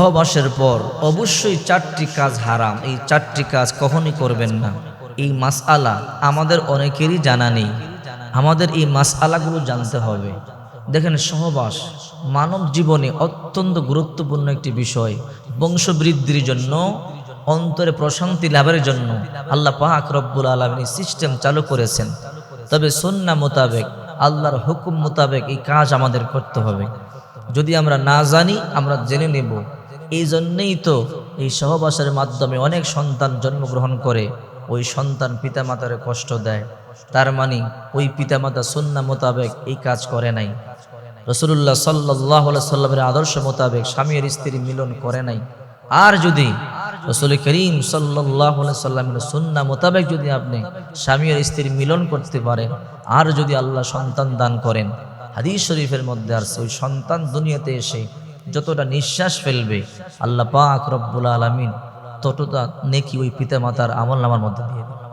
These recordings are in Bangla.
সহবাসের পর অবশ্যই চারটি কাজ হারাম। এই চারটি কাজ কখনই করবেন না। এই মাসআলা আমাদের অনেকেরই জানা নেই। আমাদের এই মাসআলাগুলো জানতে হবে। দেখেন, সহবাস মানব জীবনে অত্যন্ত গুরুত্বপূর্ণ একটি বিষয়। বংশবৃদ্ধির জন্য, অন্তরে প্রশান্তি লাভের জন্য আল্লাহ পাক রব্বুল আলমী সিস্টেম চালু করেছেন। তবে সন্না মোতাবেক, আল্লাহর হুকুম মোতাবেক এই কাজ আমাদের করতে হবে। যদি আমরা না জানি, আমরা জেনে নেব। এই জন্যেই তো এই সহবাসের মাধ্যমে অনেক সন্তান জন্মগ্রহণ করে, ওই সন্তান পিতামাতারে কষ্ট দেয়। তার মানে ওই পিতামাতা সন্না মোতাবেক এই কাজ করে নাই। রসুল্লাহ সাল্লাহ সাল্লামের আদর্শ মোতাবেক স্বামীর স্ত্রী মিলন করে নাই। আর যদি রসুল করিম সাল্লাহ সাল্লামের সুন্না মোতাবেক যদি আপনি স্বামী আর স্ত্রীর মিলন করতে পারেন, আর যদি আল্লাহ সন্তান দান করেন, হাদিস শরীফের মধ্যে আর ওই সন্তান দুনিয়াতে এসে যতটা নিঃশ্বাস ফেলবে আল্লাহ পাক রব্বুল আলমিন ততটা নেকি ওই পিতা মাতার আমল নামার মধ্যে দিয়ে দেবে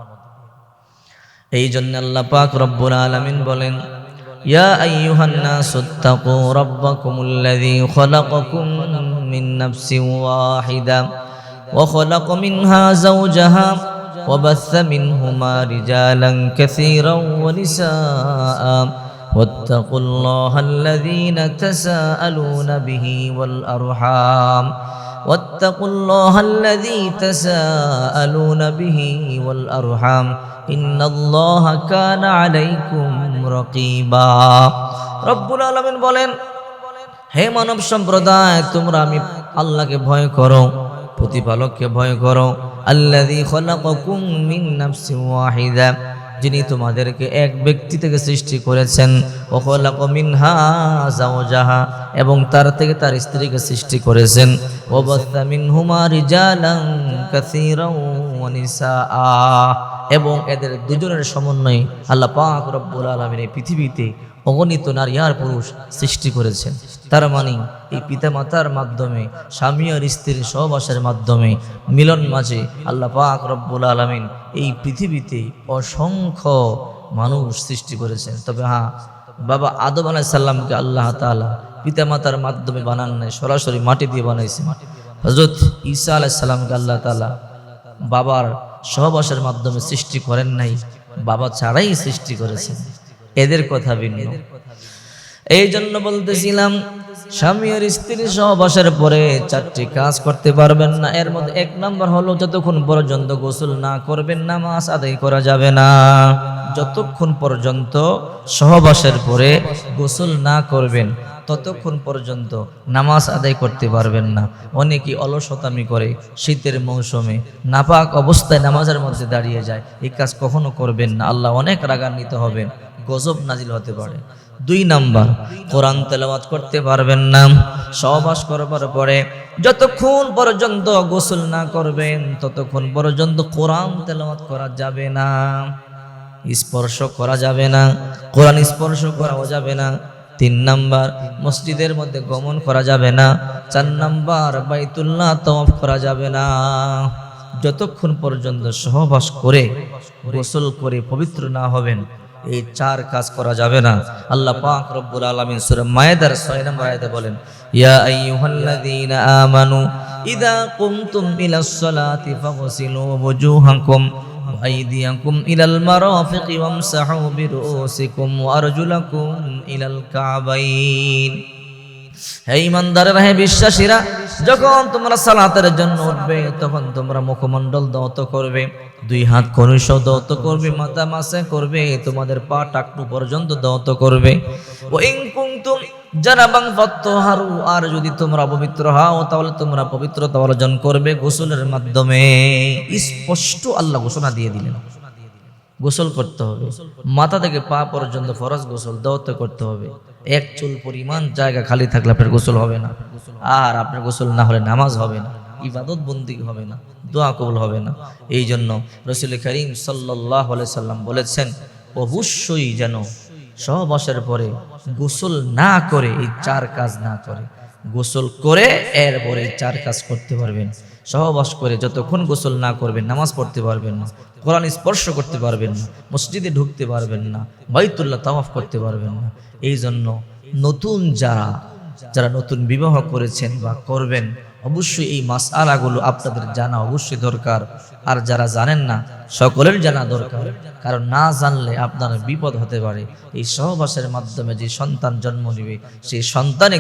এই জন্য আল্লাহ পাক রব্বুল আলমিন বলেন يا أيها الناس اتقوا ربكم الذي خلقكم من نفس واحدة وخلق منها زوجها وبث منهما رجالا كثيرا ونساء واتقوا الله الذين تساءلون به والأرحام واتقوا الله الذي تساءلون به والأرحام إن الله كان عليكم رقيبا رب العالمين বলেন হে মানব সম্প্রদায় তোমরা আমি আল্লাহকে ভয় করো প্রতিপালককে ভয় করো আল্লাযী খলাকাকুম মিন নাফসিন ওয়াহিদা যিনি তোমাদেরকে এক ব্যক্তি থেকে সৃষ্টি করেছেন ও খলাক মিনহা যাওজাহা এবং তার থেকে তার স্ত্রীকে সৃষ্টি করেছেন। ও বাস্তা মিনহুমা রিজালান কাসিরা এবং এদের দুজনের সমন্বয়ে আল্লাহ পাক রব্বুল আলামিন এই পৃথিবীতে অগণিত নারী আর পুরুষ সৃষ্টি করেছেন। তার মানে এই পিতামাতার মাধ্যমে, স্বামী আর স্ত্রীর সহবাসের মাধ্যমে মিলন মাঝে আল্লাহ পাক রব্বুল আলমিন এই পৃথিবীতে অসংখ্য মানুষ সৃষ্টি করেছেন। তবে হ্যাঁ বাবা আদম আলাহ সাল্লামকে আল্লাহ তালা পিতামাতার মাধ্যমে বানান নাই, সরাসরি মাটি দিয়ে বানাইছে। হজরত ঈসা আলাহ সাল্লামকে আল্লাহ তালা বাবার সহবাসের মাধ্যমে সৃষ্টি করেন নাই, বাবা ছাড়াই সৃষ্টি করেছেন। এদের কথা ভিন্ন। এই জন্য বলতেছিলাম, স্বামী আর স্ত্রী সহবাসের পরে চারটি কাজ করতে পারবেন না। এর মধ্যে এক নম্বর হলো, যতক্ষণ পর্যন্ত গোসল না করবেন, নামাজ আদায় করা যাবে না। যতক্ষণ পর্যন্ত সহবাসের পরে গোসল না করবেন, ততক্ষণ পর্যন্ত নামাজ আদায় করতে পারবেন না। অনেকেই অলসতামি করে শীতের মৌসুমে, নাপাক অবস্থায় নামাজের মধ্যে দাঁড়িয়ে যায়। এই কাজ কখনো করবেন না। আল্লাহ অনেক রাগান্বিত হবেন, গজব নাজিল হতে পারে। দুই নাম্বার, কোরআন তেলাওয়াত করতে পারবেন না। সহবাস করবার পরে যতক্ষণ পর্যন্ত গোসল না করবেন, ততক্ষণ পর্যন্ত কোরআন তেলাওয়াত করা যাবে না। স্পর্শ করা যাবে না, কোরআন স্পর্শ করাও যাবে না, তিন নাম্বার মসজিদের মধ্যে গমন করা যাবে না, চার নাম্বার বাইতুল্লাহ তওয়াফ করা যাবে না। যতক্ষণ পর্যন্ত সহবাস করে, গোসল করে পবিত্র না হবেন, এই চার কাজ করা যাবে না। আল্লাহ পাক রব্বুল আলামিন সূরা মায়েদার 6 নম্বর আয়াতে বলেন, ইয়া আইয়ুহাল্লাযীনা আমানু ইযা কুমতুম ইলাস সালাতি ফাগসিলু ওয়ুজুহাকুম وأيديكم إلى المرافق وامسحوا برؤوسكم وأرجلكم إلى الكعبين হে ইমানদারেরা হে বিশ্বাসীরা, যখন তোমরা সালাতের জন্য উঠবে, তখন তোমরা মুখমণ্ডল দত করবে, দুই হাত দত করবে, মাথা মাসে করবে, তোমাদের পা টাকটু পর্যন্ত দত করবে। ও ইন কুনতুম জানাবাং ফাত্তাহারু আর যদি তোমরা পবিত্র হও, তাহলে তোমরা পবিত্রতা অর্জন করবে গোসলের মাধ্যমে। স্পষ্ট আল্লাহ ঘোষণা দিয়ে দিলেন। গোসল করতে হবে। মাথা থেকে পা পর্যন্ত ফরজ গোসল দৌত করতে হবে। এক চুল পরিমাণ জায়গা খালি থাকলে আপনার গোসল হবে না। আর আপনার গোসল না হলে নামাজ হবে না, ইবাদত বন্দি হবে না, দোয়া কবুল হবে না। এই জন্য রসুল করিম সাল্লাহ সাল্লাম বলেছেন, অবশ্যই যেন সহবাসের পরে গোসল না করে এই চার কাজ না করে। গোসল করে এরপরে চার কাজ করতে পারবেন। সহবাস করে যতক্ষণ গোসল না করবেন, নামাজ পড়তে পারবেন না, কোরআন স্পর্শ করতে পারবেন না, মসজিদে ঢুকতে পারবেন না, বাইতুল্লাহ তাওয়াফ করতে পারবেন না। এই জন্য নতুন যারা যারা নতুন বিবাহ করেছেন বা করবেন, অবশ্যই এই মাস মাসআলাগুলো আপনাদের জানা অবশ্যই দরকার। আর যারা জানেন না, সকলের জানা দরকার। কারণ না জানলে আপনার বিপদ হতে পারে। এই সহবাসের মাধ্যমে যে সন্তান জন্ম নেবে, সেই সন্তান